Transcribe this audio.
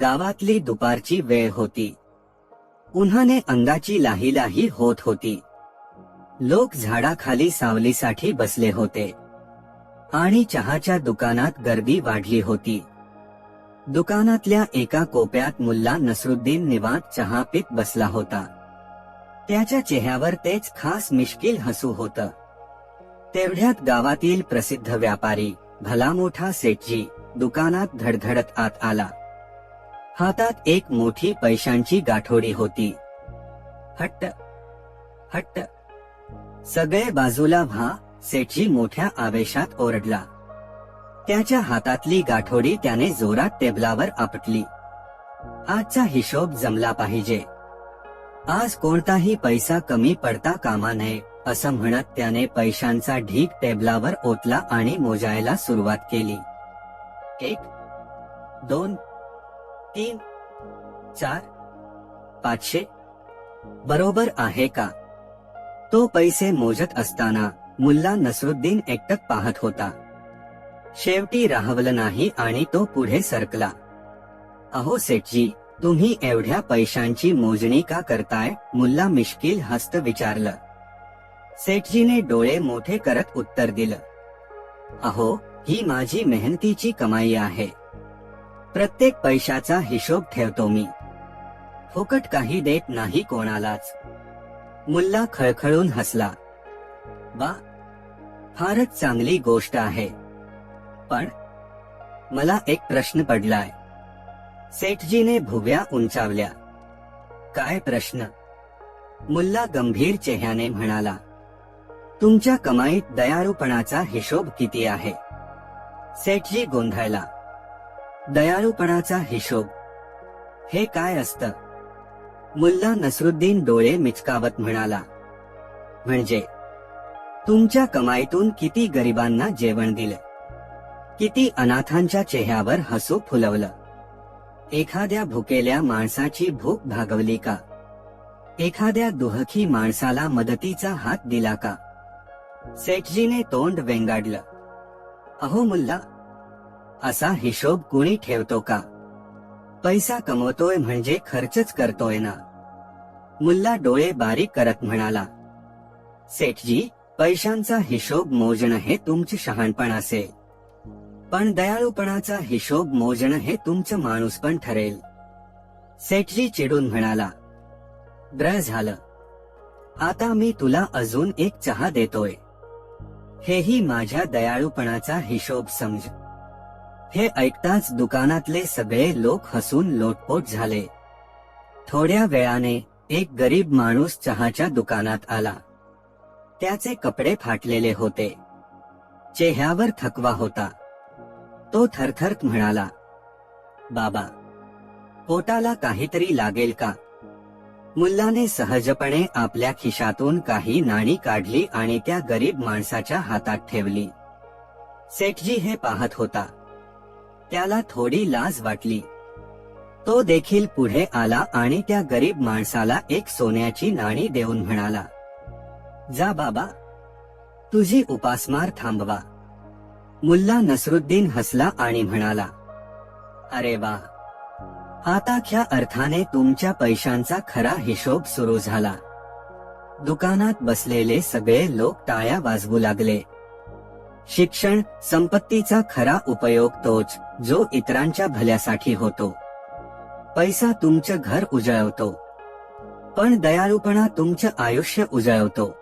गावातली दुपारची वेळ होती. उन्हाने अंगाची लाही लाही होत होती. लोक झाडाखाली सावलीसाठी बसले होते. आणि चहाच्या दुकानात गर्दी वाढली होती. दुकानातल्या एका कोप्यात मुल्ला नसरुद्दीन निवात चहा पित बसला होता. त्याच्या चेहऱ्यावर तेच खास मिश्किल हसू होत. तेवढ्यात गावातील प्रसिद्ध व्यापारी भला मोठा सेठजी दुकानात धडधडत आत आला. हातात एक मोठी पैशांची गाठोडी होती. हट्ट हट्ट. सगळे बाजूला व्हा सेठजी मोठ्या आवेशात ओरडला. त्याच्या हातातली गाठोडी त्याने जोरात टेबलावर आपटली. आजचा हिशोब जमला पाहिजे. आज कोणताही पैसा कमी पडता कामा नये असं म्हणत त्याने पैशांचा ढीक टेबलावर ओतला आणि मोजायला सुरुवात केली. एक दोन तीन चार पाचशे? बरोबर आहे का? तो पैसे मोजत असताना मुल्ला नसरुद्दीन एकटक पाहत होता. शेवटी राहवलं नाही आणि तो पुढे सरकला. अहो सेठजी तुम्ही एवढ्या पैशांची मोजणी का करताय? मुल्ला मिश्किल हस्त विचारलं. सेठजीने डोळे मोठे करत उत्तर दिलं. अहो ही माझी मेहनतीची कमाई आहे. प्रत्येक पैशाचा हिशोब ठेवतो मी. फुकट काही देत नाही कोणालाच. मुल्ला खळखळून हसला. वा फारच चांगली गोष्ट आहे. पण मला एक प्रश्न पडलाय. सेठजीने भुव्या उंचावल्या. काय प्रश्न? मुल्ला गंभीर चेहऱ्याने म्हणाला. तुमच्या कमाईत दयारूपणाचा हिशोब किती आहे? सेठजी गोंधळला. दयाळूपणाचा हिशोब. हे काय असतं? मुल्ला नसरुद्दीन डोळे मिचकावत म्हणाला. म्हणजे तुमच्या कमाईतून किती गरिबांना जेवण दिलं? किती अनाथांच्या चेहऱ्यावर हसू फुलवलं? एखाद्या भुकेल्या माणसाची भूक भागवली का? एखाद्या दुहखी माणसाला मदतीचा हात दिला का? सेठजीने तोंड वेंगाडलं. अहो मुल्ला असा हिशोब कुणी ठेवतो का? पैसा कमवतोय म्हणजे खर्चच करतोय ना? मुल्ला डोळे बारीक करत म्हणाला सेठजी पैशांचा हिशोब मोजणं हे तुमचे शहाणपण असेल पण दयाळूपणाचा हिशोब मोजणं हे तुमचं माणूस पण ठरेल. सेठजी चिडून म्हणाला ब्र झालं. आता मी तुला अजून एक चहा देतोय. हेही माझ्या दयाळूपणाचा हिशोब समज हे ऐकताच दुकानातले सगळे लोक हसून लोटपोट झाले. थोड्या वेळाने एक गरीब माणूस चहाच्या दुकानात आला. त्याचे कपडे फाटलेले होते. चेहऱ्यावर थकवा होता. तो थरथरत म्हणाला बाबा पोटाला काहीतरी लागेल का? मुल्लाने सहजपणे आपल्या खिशातून काही नाणी काढली आणि त्या गरीब माणसाच्या हातात ठेवली. सेठजी हे पाहत होता. त्याला थोडी लाज वाटली. तो देखील पुढे आला आणि त्या गरीब माणसाला एक सोन्याची नाणी देऊन म्हणाला जा बाबा तुझी उपासमार थांबवा. मुल्ला नसरुद्दीन हसला आणि म्हणाला अरे वा आता ख्या अर्थाने तुमच्या पैशांचा खरा हिशोब सुरू झाला. दुकानात बसलेले सगळे लोक टाळ्या वाजवू लागले. शिक्षण संपत्तीचा खरा उपयोग तोच जो इतरांच्या भल्यासाठी होतो. पैसा तुमचं घर उजळवतो. पण दयाळूपणा तुमचं आयुष्य उजळवतो.